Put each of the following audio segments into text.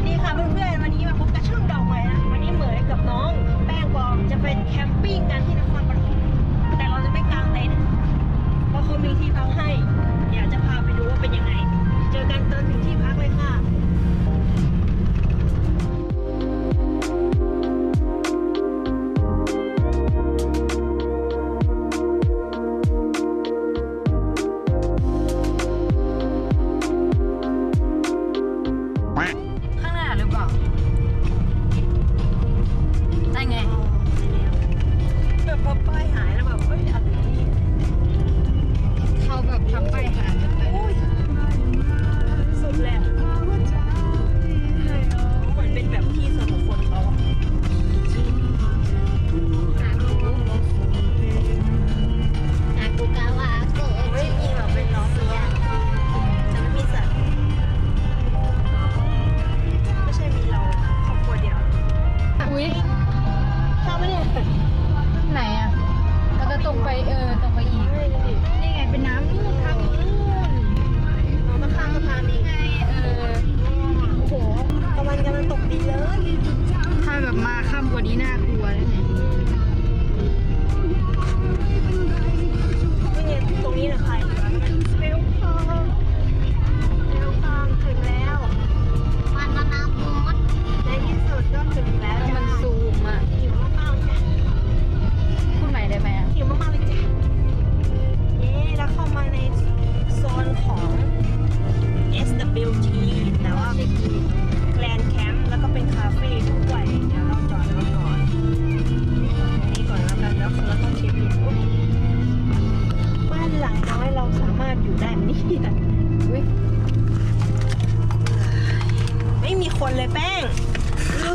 วัสดีค่ะเพื่อนๆ วันนี้มาพบกับช่องดอกไม้นะ วันนี้เหมยกับน้องแป้งบอกจะเป็นแคมปิ้งกันที่นครปฐมแต่เราจะไม่กางเต็นท์เพราะเขามีที่พักให้ เดี๋ยวจะพาไปดูว่าเป็นยังไง เจอกันตอนถึงที่พักเลยค่ะ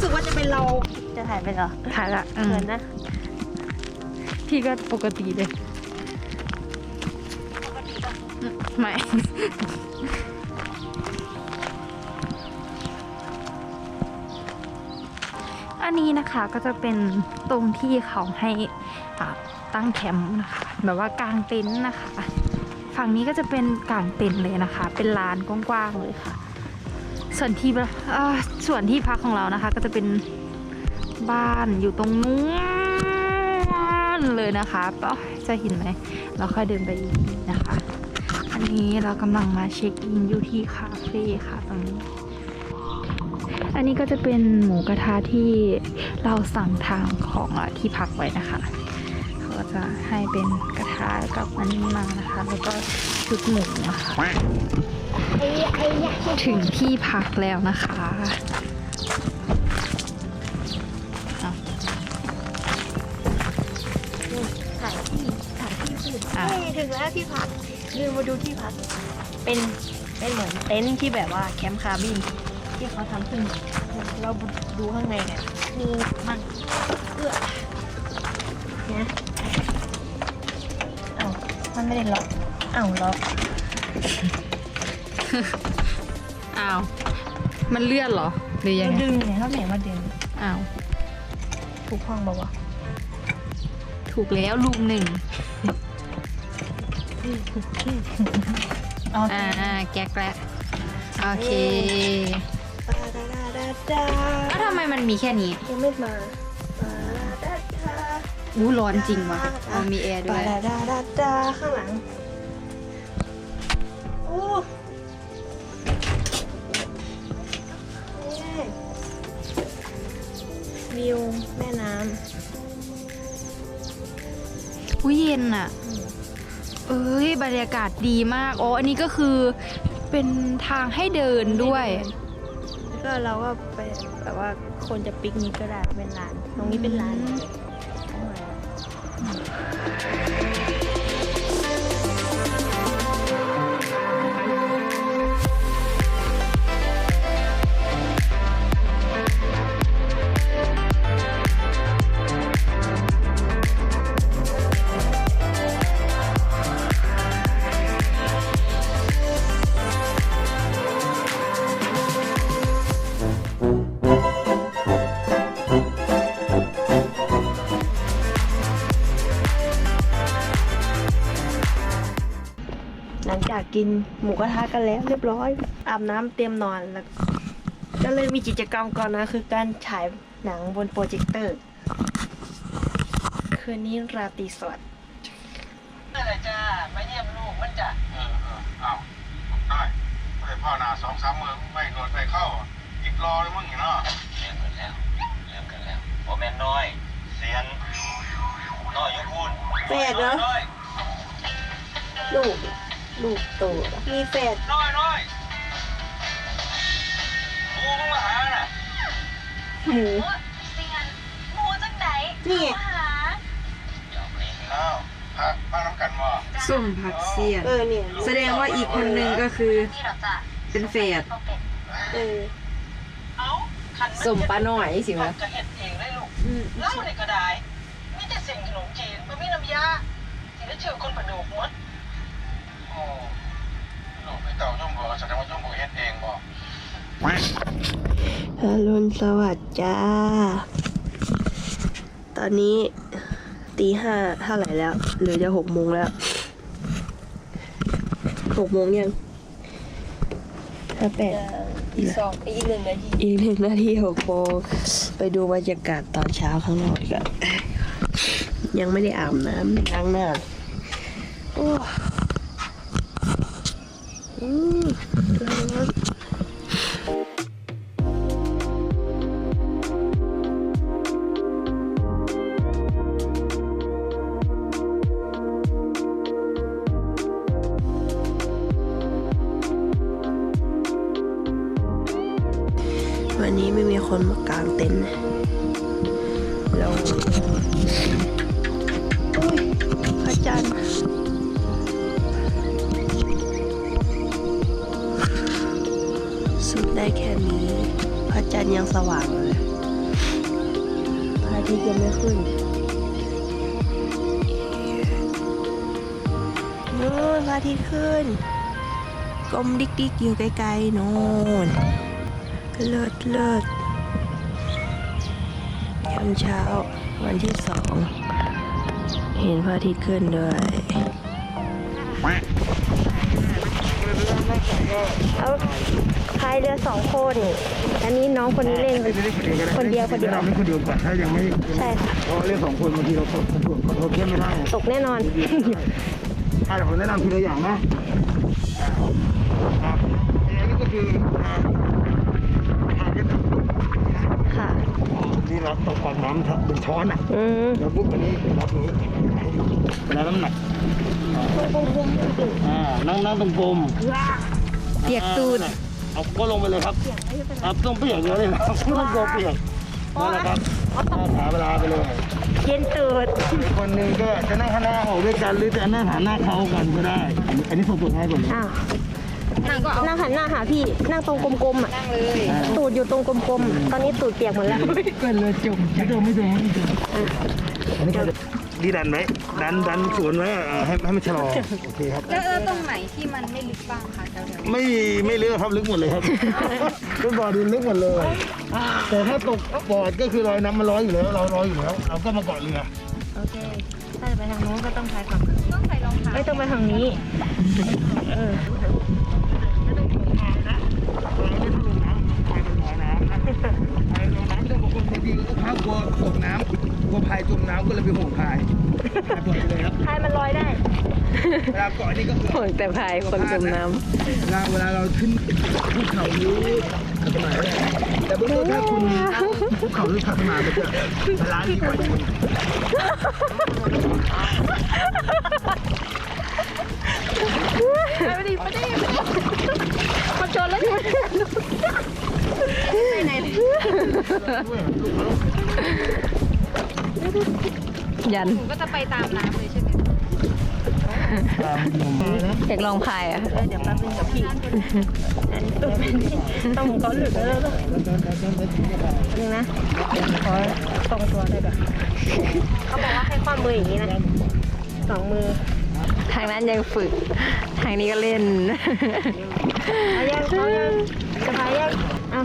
รู้สึกว่าจะเป็นเรา จะถ่ายไปเหรอถ่ายละเอเขิอนนะ พี่ก็ปกติเลยปกติปะไม่ อันนี้นะคะก็จะเป็นตรงที่เขาให้อ่าตั้งแคมป์นะคะ แบบว่ากางเต็นท์นะคะ ฝั่งนี้ก็จะเป็นกางเต็นท์เลยนะคะ เป็นลานกว้างๆเลยค่ะ ส่วนที่ส่วนที่พักของเรานะคะ ก็จะเป็นบ้านอยู่ตรงนู้นเลยนะคะปะจะเห็นไหมเราค่อยเดินไปอีกนะคะ อันนี้เรากำลังมาเช็คอินอยู่ที่คาเฟ่ค่ะตรงนี้ อันนี้ก็จะเป็นหมูกระทะที่เราสั่งทางของอที่พักไว้นะคะเขาก็จะให้เป็นกระทะกับอันนี้มานะคะ แล้วก็ชุดหมูนะคะ ถึงที่พักแล้วนะคะเอาถ่ายที่ถ่ายที่สุดอะนี่ถึงแล้วที่พักลืมมาดูที่พัก เป็นเป็นเหมือนเต็นท์ที่แบบว่าแคมป์คาร์บิน ที่เขาทำขึ้นมาเราดูข้างในเนี่ยมีมันเอื้อเนี่ยเอ้ามันไม่ได้ล็อกเอ้าล็อก อ้าว มันเลื่อนเหรอ หรือยังเราไงดึงเนี่ยเขาเห็นว่าดึงอ้าว ถูกห้องบอกว่าวถูกแล้วลูกหนึ่งะเอาอ่าอ่าแก๊กแล้วโอเคดาดาดาดาดาแล้วทำไมมันมีแค่นี้ ยังไม่มาดาดาดาอู้ร้อนจริงว่ะเอามีแอร์ด้วยดาดาดาดาข้างหลัง โอ้ วิวแม่น้อุ้ยเย็นอะ เอ้ยบรรยากาศดีมากอ๋ออันนี้ก็คือเป็นทางให้เดินำด้วย แล้วก็เราก็ไปแบบว่าคนจะปิกนิกก็ได้เป็นร้าน ตรงนี้เป็นร้าน หลังจากกินหมูกระทะกันแล้วเรียบร้อย อาบน้ำเตรียมนอนแล้วก็ก็เลยมีกิจกรรมก่อนนะ คือการฉายหนังบนโปรเจคเตอร์ คืนนี้ราตรีสวัสดิ์นั่นแหละจ้ามาเยี่ยมลูกมันจ้ะเออเออเอาได้ไปพ่อหนาสองสามมือไม่โดนไปเข้า อีกรอเลยมึงเนาะเลี้ยงกันแล้วเลี้ยงกันแล้วโอแมนน้อย เสียนน้อยยุคุณแฝดเหรอน้อยลูก ลูกโตมีแฝดน้อยน้อยหมูมึงมาหาน่ะหมูเซียนหมูจังไหนนี่ไงหาเดี๋ยวนี้อ้าวพักพักน้ำกันบ่ส้มผักเสียนเออเนี่ยแสดงว่าอีกคนนึงก็คือ นี่เหรอจ้ะเป็นแฝดเออเอ้มปลาหน่อยสิวะจะเห็ดเองได้ลูกเล่าเลยก็ได้นี่จะเสียงขนมจีนไมันมีน้ำยาที่ได้เชื่อคนประดูกมด ลูกพี่เต่าย่อมบ่แสดงว่าย่อมบ่เฮ็ดเองบ่อรุณสวัสดิ์จ้า ตอนนี้ตีห้าเท่าไหร่แล้วหรือจะหกโมงแล้วหกโมงยังห้าแปดอีกสองอีกหนึ่งนาที อีกหนึ่งนาทีหกโมงไปดูบรรยากาศตอนเช้าข้างนอกกันยังไม่ได้อาบน้ำล้างหน้าโอ้ อื ได้แค่นี้ พระจันทร์ยังสว่างเลยพระอาทิตย์ยังไม่ขึ้นนู่นพระอาทิตย์ขึ้นกลมดิกดิกๆอยู่ไกลๆโน่นเลิศเลิศยามเช้าวันที่สอง เห็นพระอาทิตย์ขึ้นด้วย เอาพายเรือสองคน อันนี้น้องคนนี้เล่นคนเดียวคนเดียวเราไม่คนเดียวก่อนถ้ายังไม่ใช่ค่ะเพราะเรื่องสองคนบางทีเราคนคนคนโทรเข้มไม่ได้ตกแน่นอนถ้าผมแนะนำทีละอย่างนะอ่าอันนี้ก็คืออ่าทางที่ตกค่ะนี่เราตกปากน้ำเป็นช้อนอะอืมแล้วปุ๊บอันนี้เป็นรับนี้เป็นรับน้ำหนัก อ่านั่งนั่งตรงกลมเปียกตูดเอาก็ลงไปเลยครับครับต้องเปียกเยอะเลยครับไม่ต้องกลัวเปียกนั่นแหละครับหาเวลาไปเลยเย็นตูดอีกคนนึงก็จะนั่งข้างหน้าออกด้วยกันหรือจะนั่งหันหน้าเข้ากันก็ได้ อันนี้อันนี้ส่งตัวให้ก่อนเลยอ้าวนั่งหันหน้าหาพี่นั่งตรงกลมๆอะนั่งเลยตูดอยู่ตรงกลมๆตอนนี้ตูดเปียกหมดแล้วก็เลยจมไม่จมไม่จมไม่จมอั นนี้ก็ดีดันไหมดันดันสวนไว้อ่าให้ให้มันชะลอโอเคครับ แล้วแล้วตรงไหนที่มันไม่ลึกบ้างคะแถวไม่ไม่ลึกครับลึกหมดเลยครับลึกบ่อดินลึกหมดเลย แต่ถ้าตกบ่อก็คือลอยน้ำมันลอยอยู่แล้ว เราลอยอยู่แล้ว เราก็มาเกาะเรือโอเค ถ้าจะไปทางโน้นก็ต้องพายฝั่งๆต้องใส่รองเท้าไม่ต้องไปทางนี้ เออ ไม่ต้องห่วงทางนะเราไม่ต้องลงน้ำพายเป็นลอยน้ำนะพายลงน้ำไม่ต้องบางคนบางทีก็พายกลัวตกน้ำ กลัวพายจมน้ำก็เลยไปห่วงพายพายปล่อยไปเลยครับพายมันลอยได้ เวลาเกาะนี่ก็คือห่วงแต่พายคนจมน้เวลาเวลาเราขึ้นภูเขาหรือขับมาเนี่ยแต่เบื้องต้นถ้าคุณภูเขาหรือขับมามันจะบาลานซ์ดีกว่าอยู่ำมาจนแล้วเนี่ย ยันหนูก็จะไปตามน้ำเลยใช่ไหมตามลมมานะอยากลองพายอะเออเดี๋ยวแป๊บนึงกับพี่อันนี้ต้องเป็นต้องเขาหลุดแล้วแล้วนึงนะขอตรงตัวได้แบบเขาบอกว่าให้ความมืออย่างนี้นะสองมือ ทางนั้นยังฝึก ทางนี้ก็เล่นเอายังเอายังจะพายยังเอา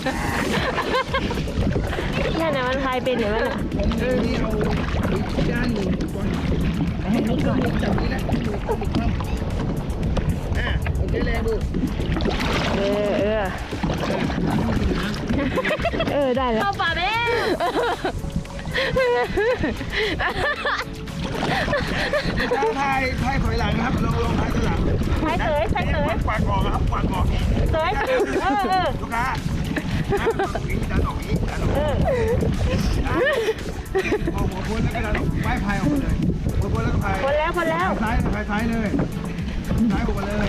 นไม่ไปเลยพี่ยังอยู่ที่เดิมเลยเนี่ยเนี่ยนะมันพายเป็นอย่างนั้นอะผมมีเอาอีกด้านหนึ่งก่อนให้นี่ก่อนจับนี่แหละดูตัวบุกเข้าอะโอเคเลยดูเออเออเออได้แล้วเข้าป่าแล้วถ้าพายพายถอยหลังนะครับลองลองพายถอยหลังพายเสยพายเสยกวาดออกนะครับกวาดออกเสยเออเออลูกค้า หัวพ้นแล้วก็ดันออกพายพายออกเลยหัวพ้นแล้วก็พายพ้นแล้วพ้นแล้ว ซ้ายพายซ้ายเลย ซ้ายออกมาเลย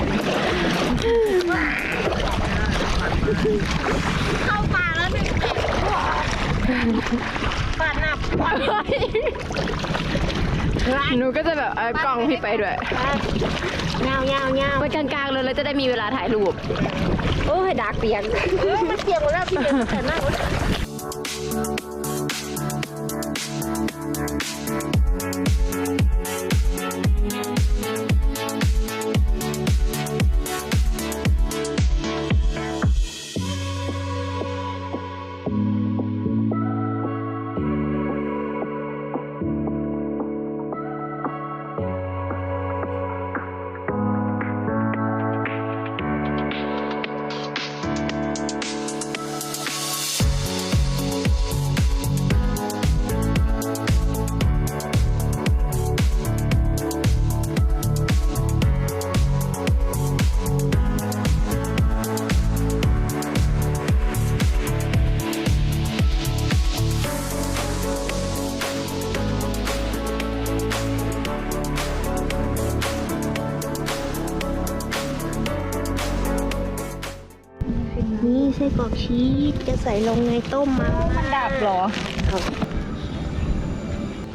เข้าป่าแล้วหนึ่งปาดหนับปาด หนูก็จะแบบเอากล้องพี่ไปด้วยเงาเงาเงาไปกลางๆเลยแล้วจะได้มีเวลาถ่ายรูป โอ้ยดักเปียกเออมันเปียกหมดแล้วพี่เป็นแต่นั่งรถนี่ไกรอกชีสจะใส่ลงในต้มมามันดับหรอ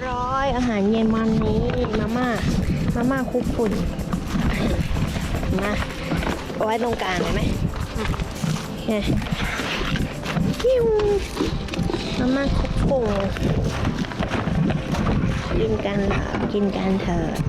ร้อยอาหารเย็นวันนี้มาม่ามาม่าคลุกฝุ่นมาเอาไว้ตรงกลางเลยไหมโอเคปิ้วมาม่าคลุกฝุ่นกินกันเถอะกินกันเถอะ